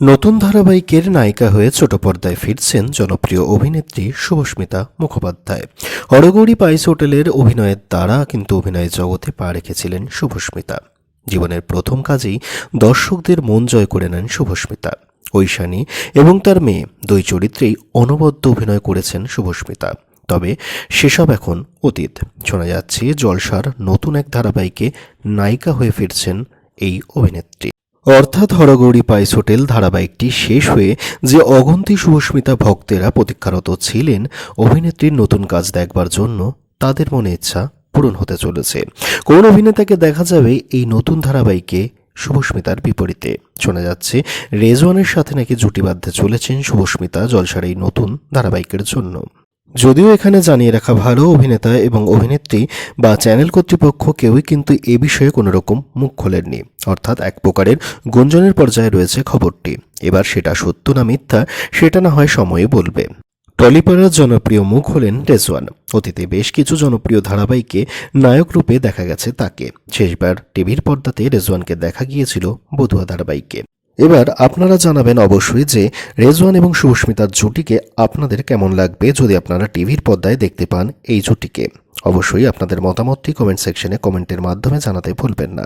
নতুন ধারাবাহিকের নায়িকা হয়ে ছোট পর্দায় ফিরছেন জনপ্রিয় অভিনেত্রী শুভস্মিতা মুখোপাধ্যায়। হরগৌরী পাইস হোটেলের অভিনয়ের দ্বারা কিন্তু অভিনয় জগতে পা রেখেছিলেন শুভস্মিতা। জীবনের প্রথম কাজেই দর্শকদের মন জয় করে নেন শুভস্মিতা। ঐশানী এবং তার মেয়ে দুই চরিত্রেই অনবদ্য অভিনয় করেছেন শুভস্মিতা। তবে সেসব এখন অতীত। শোনা যাচ্ছে জলসার নতুন এক ধারাবাহিকে নায়িকা হয়ে ফিরছেন এই অভিনেত্রী। অর্থাৎ হরগৌরী পাইস হোটেল ধারাবাহিকটি শেষ হয়ে যে অগন্তি শুভস্মিতা ভক্তেরা প্রতীক্ষারত ছিলেন, অভিনেত্রীর নতুন কাজ দেখবার জন্য তাদের মনে ইচ্ছা পূরণ হতে চলেছে। কোন অভিনেতাকে দেখা যাবে এই নতুন ধারাবাহিকে শুভস্মিতার বিপরীতে। শোনা যাচ্ছে, রেজওয়ানের সাথে নাকি জুটি বাঁধতে চলেছেন শুভস্মিতা জলসার এই নতুন ধারাবাহিকের জন্য। যদিও এখানে জানিয়ে রাখা ভালো অভিনেতা এবং অভিনেত্রী বা চ্যানেল কর্তৃপক্ষ কেউই কিন্তু এ বিষয়ে কোনো রকম মুখ খোলেননি। অর্থাৎ এক প্রকারের গুঞ্জনের পর্যায়ে রয়েছে খবরটি। এবার সেটা সত্য না মিথ্যা, সেটা না হয় সময়ে বলবে। টলিপাড়ার জনপ্রিয় মুখ হলেন রেজওয়ান। অতীতে বেশ কিছু জনপ্রিয় ধারাবাহিকে নায়ক রূপে দেখা গেছে তাকে। শেষবার টিভির পর্দাতে রেজওয়ানকে দেখা গিয়েছিল বধুয়া ধারাবাহিকে। এবার আপনারা জানাবেন অবশ্যই যে রেজওয়ান এবং সুস্মিতার জুটিকে আপনাদের কেমন লাগবে যদি আপনারা টিভির পর্দায় দেখতে পান এই জুটিকে। অবশ্যই আপনাদের মতামতটি কমেন্ট সেকশনে কমেন্টের মাধ্যমে জানাতে ভুলবেন না।